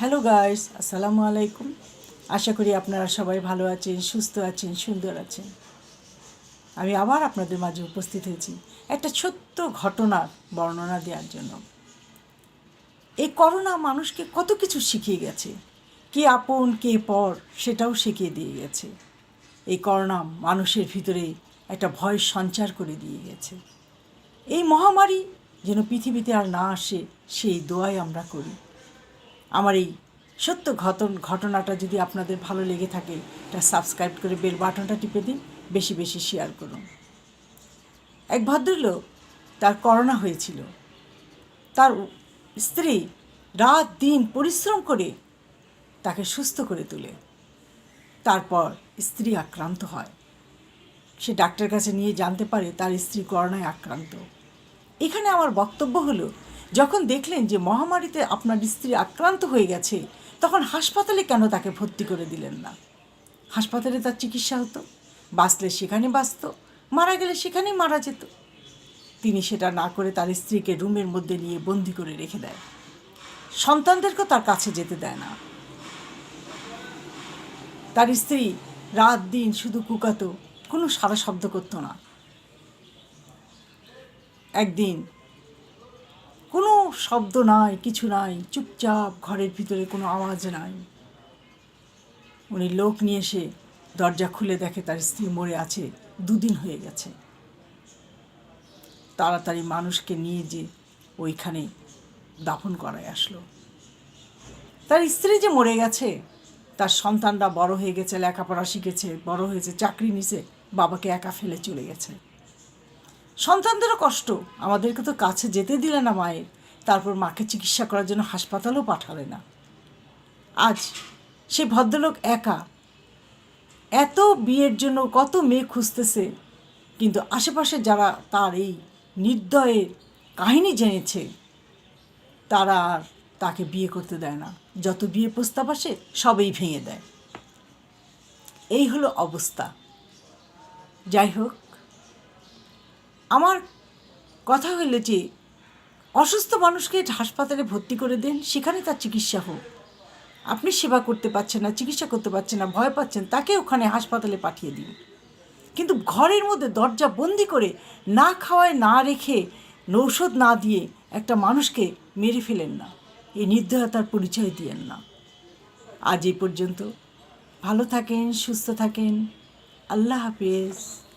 Hello guys আসসালামু আলাইকুম আশা করি আপনারা সবাই ভালো আছেন, সুস্থ আছেন, সুন্দর আছেন। আমি আবার আপনাদের মাঝে উপস্থিত হয়েছি একটা ছোট্ট ঘটনার বর্ণনা দেওয়ার জন্য। এই করোনা মানুষকে কত কিছু শিখিয়ে গেছে। কে আপন, কে পর, সেটাও শিখিয়ে দিয়ে গেছে। এই করোনা মানুষের ভিতরে একটা ভয় সঞ্চার করে দিয়ে গেছে। এই মহামারী যেন পৃথিবীতে আর না আসে, সেই দোয়াই আমরা করি। আমার এই সত্য ঘটন, ঘটনাটা যদি আপনাদের ভালো লেগে থাকে, এটা সাবস্ক্রাইব করে বেল বাটনটা টিপে দিন, বেশি বেশি শেয়ার করুন। এক ভদ্রলোক তার করোনা হয়েছিল। তার স্ত্রী রাত দিন পরিশ্রম করে তাকে সুস্থ করে তোলে। তারপর স্ত্রী আক্রান্ত হয়। সে ডাক্তারের কাছে নিয়ে জানতে পারে তার স্ত্রী করোনায় আক্রান্ত। এখানে আমার বক্তব্য হলো যখন দেখলেন যে মহামারীতে আপনার স্ত্রী আক্রান্ত হয়ে গেছে, তখন হাসপাতালে কেন তাকে ভর্তি করে দিলেন না? হাসপাতালে তার চিকিৎসা হতো, বাঁচলে সেখানে বাঁচত, মারা গেলে সেখানেই মারা যেত। তিনি সেটা না করে তার স্ত্রীকে রুমের মধ্যে নিয়ে বন্দি করে রেখে দেয়। সন্তানদেরকেও তার কাছে যেতে দেয় না। তার স্ত্রী রাত দিন শুধু কুকাতো, কোনো সারা শব্দ করতো না। একদিন শব্দ নাই, কিছু নাই, চুপচাপ ঘরের ভিতরে কোনো আওয়াজ নাই। উনি লোক নিয়ে এসে দরজা খুলে দেখে তার স্ত্রী মরে আছে, দুদিন হয়ে গেছে। তাড়াতাড়ি মানুষকে নিয়ে যে ওইখানে দাফন করায় আসলো। তার স্ত্রী যে মরে গেছে, তার সন্তানরা বড় হয়ে গেছে, লেখাপড়া শিখেছে, বড় হয়েছে, চাকরি নিছে, বাবাকে একা ফেলে চলে গেছে। সন্তানদেরও কষ্ট, আমাদেরকে তো কাছে যেতে দিলে না মায়ের। তারপর মাকে চিকিৎসা করার জন্য হাসপাতালও পাঠালে না। আজ সে ভদ্রলোক একা। এত বিয়ের জন্য কত মেয়ে খুঁজতেছে, কিন্তু আশেপাশে যারা তার এই নির্দয়ের কাহিনী জেনেছে, তারা আর তাকে বিয়ে করতে দেয় না। যত বিয়ে প্রস্তাব আসে, সবই ভেঙে দেয়। এই হলো অবস্থা। যাই হোক, আমার কথা হলো যে অসুস্থ মানুষকে হাসপাতালে ভর্তি করে দেন, সেখানে তার চিকিৎসা হোক। আপনি সেবা করতে পারছেন না, চিকিৎসা করতে পারছেন না, ভয় পাচ্ছেন, তাকে ওখানে হাসপাতালে পাঠিয়ে দিন। কিন্তু ঘরের মধ্যে দরজা বন্দি করে না খাওয়ায়, না রেখে, ঔষধ না দিয়ে একটা মানুষকে মেরে ফেলেন না। এই নির্দয়তার পরিচয় দিয়েন না। আজ এই পর্যন্ত। ভালো থাকেন, সুস্থ থাকেন। আল্লাহ হাফিজ।